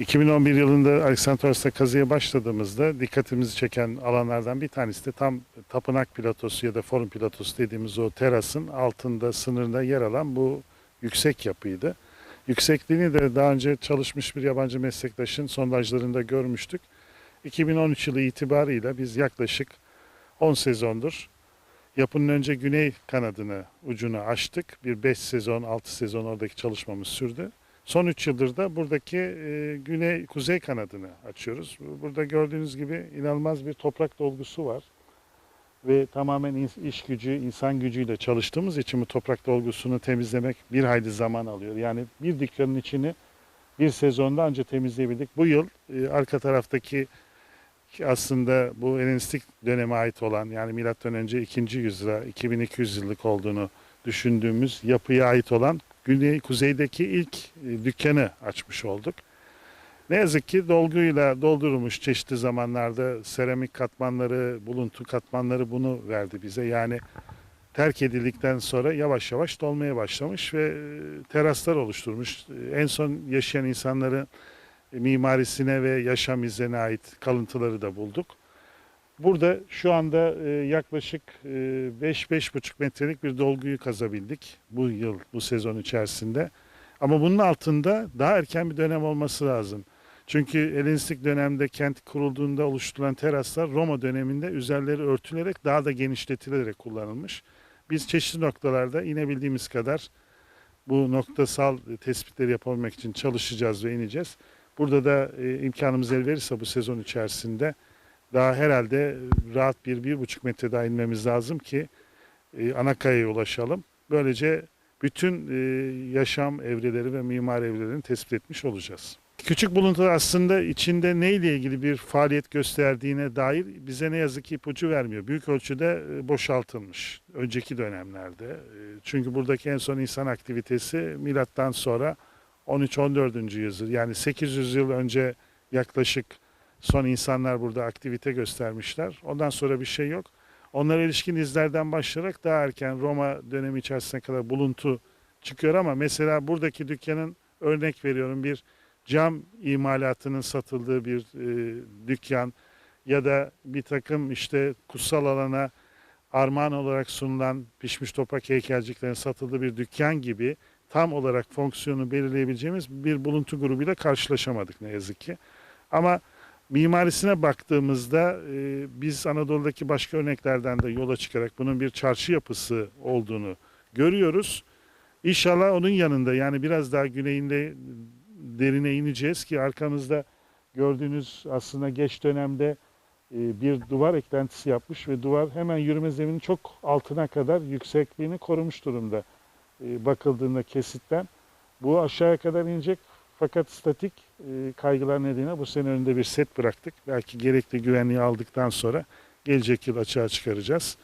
2011 yılında Aleksandros'ta kazıya başladığımızda dikkatimizi çeken alanlardan bir tanesi de tam tapınak platosu ya da forum platosu dediğimiz o terasın altında sınırında yer alan bu yüksek yapıydı. Yüksekliğini de daha önce çalışmış bir yabancı meslektaşın sondajlarında görmüştük. 2013 yılı itibarıyla biz yaklaşık 10 sezondur yapının önce güney kanadını ucunu açtık. Bir 5 sezon 6 sezon oradaki çalışmamız sürdü. Son 3 yıldır da buradaki e, güney kuzey kanadını açıyoruz. Burada gördüğünüz gibi inanılmaz bir toprak dolgusu var. Ve tamamen iş gücü, insan gücüyle çalıştığımız için bu toprak dolgusunu temizlemek bir hayli zaman alıyor. Yani bir dükkanın içini bir sezonda anca temizleyebildik. Bu yıl e, arka taraftaki ki aslında bu Helenistik döneme ait olan yani milattan önce 2. yüzyıla 2200 yıllık olduğunu düşündüğümüz yapıya ait olan güney kuzeydeki ilk e, dükkanı açmış olduk. Ne yazık ki dolguyla doldurulmuş çeşitli zamanlarda seramik katmanları, buluntu katmanları bunu verdi bize. Yani terk edildikten sonra yavaş yavaş dolmaya başlamış ve e, teraslar oluşturmuş. E, En son yaşayan insanları e, mimarisine ve yaşam izlerine ait kalıntıları da bulduk. Burada şu anda e, yaklaşık 5-5,5 metrelik bir dolguyu kazabildik bu yıl, bu sezon içerisinde. Ama bunun altında daha erken bir dönem olması lazım. Çünkü Helenistik dönemde kent kurulduğunda oluşturulan teraslar Roma döneminde üzerleri örtülerek daha da genişletilerek kullanılmış. Biz çeşitli noktalarda inebildiğimiz kadar bu noktasal tespitleri yapabilmek için çalışacağız ve ineceğiz. Burada da e, imkanımız el verirse bu sezon içerisinde daha herhalde rahat bir, bir buçuk metre daha inmemiz lazım ki e, ana ulaşalım. Böylece bütün e, yaşam evreleri ve mimar evrelerini tespit etmiş olacağız. Küçük buluntular aslında içinde neyle ilgili bir faaliyet gösterdiğine dair bize ne yazık ki ipucu vermiyor. Büyük ölçüde e, boşaltılmış önceki dönemlerde. E, Çünkü buradaki en son insan aktivitesi milattan sonra 13-14. yüzyıl yani 800 yıl önce yaklaşık son insanlar burada aktivite göstermişler. Ondan sonra bir şey yok. Onlara ilişkin izlerden başlayarak daha erken Roma dönemi içerisine kadar buluntu çıkıyor ama mesela buradaki dükkanın örnek veriyorum bir cam imalatının satıldığı bir e, dükkan ya da bir takım işte kutsal alana armağan olarak sunulan pişmiş toprak heykelciklerin satıldığı bir dükkan gibi tam olarak fonksiyonu belirleyebileceğimiz bir buluntu grubuyla karşılaşamadık ne yazık ki. Ama mimarisine baktığımızda e, biz Anadolu'daki başka örneklerden de yola çıkarak bunun bir çarşı yapısı olduğunu görüyoruz. İnşallah onun yanında yani biraz daha güneyinde derine ineceğiz ki arkamızda gördüğünüz aslında geç dönemde e, bir duvar eklentisi yapmış ve duvar hemen yürüme zeminin çok altına kadar yüksekliğini korumuş durumda e, bakıldığında kesitten. Bu aşağıya kadar inecek fakat statik kaygılar nedeniyle bu sene önünde bir set bıraktık. Belki gerekli güvenliği aldıktan sonra gelecek yıl açığa çıkaracağız.